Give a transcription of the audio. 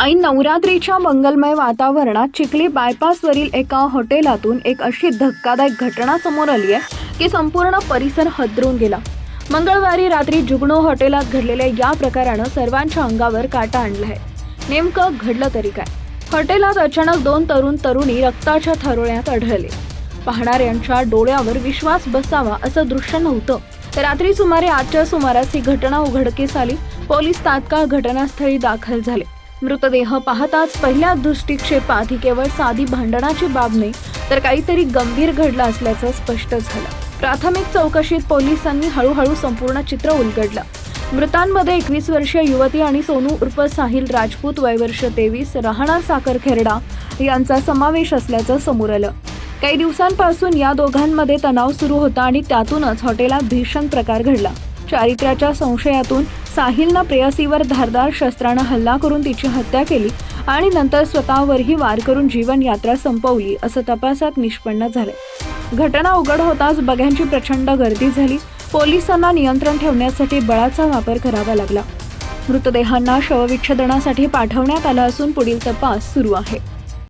ऐन नवरात्रीच्या मंगलमय वातावरणात चिखली बायपासवरील एका हॉटेलातून एक अशी धक्कादायक घटना समोर आली आहे की संपूर्ण परिसर हदरून गेला. मंगळवारी रात्री जुगणो हॉटेलात घडलेल्या या प्रकारानं सर्वांच्या अंगावर काटा आणला आहे. नेमकं घडलं तरी काय? हॉटेलात अचानक दोन तरुण तरुणी रक्ताच्या थरोळ्यात आढळले. पाहणाऱ्यांच्या डोळ्यावर विश्वास बसावा असं दृश्य नव्हतं. रात्री सुमारे आठच्या सुमारास ही घटना उघडकीस आली. पोलीस तात्काळ घटनास्थळी दाखल झाले. मृतदेह पाहताच पहिल्या दृष्टिक्षेपात ही केवळ साधी भांडणाची बाब नाही तर काहीतरी गंभीर घडलं असल्याचं स्पष्ट झालं. प्राथमिक चौकशीत पोलिसांनी हळूहळू संपूर्ण चित्र उलगडलं. मृतांमध्ये एकवीस वर्षीय युवती आणि सोनू उर्फ साहिल राजपूत वयवर्ष तेवीस राहणार साखर खेरडा यांचा समावेश असल्याचं समोर आलं. काही दिवसांपासून या दोघांमध्ये तणाव सुरू होता आणि त्यातूनच हॉटेलात भीषण प्रकार घडला. चारित्र्याच्या संशयातून साहिलनं प्रेयसीवर धारदार शस्त्रानं हल्ला करून तिची हत्या केली आणि नंतर स्वतःवरही वार करून जीवन यात्रा संपवली असं तपासात निष्पन्न झाले घटना उघड होताच बघ्यांची प्रचंड गर्दी झाली. पोलिसांना नियंत्रण ठेवण्यासाठी बळाचा वापर करावा लागला. मृतदेहांना शवविच्छेदनासाठी पाठवण्यात आलं असून पुढील तपास सुरू आहे.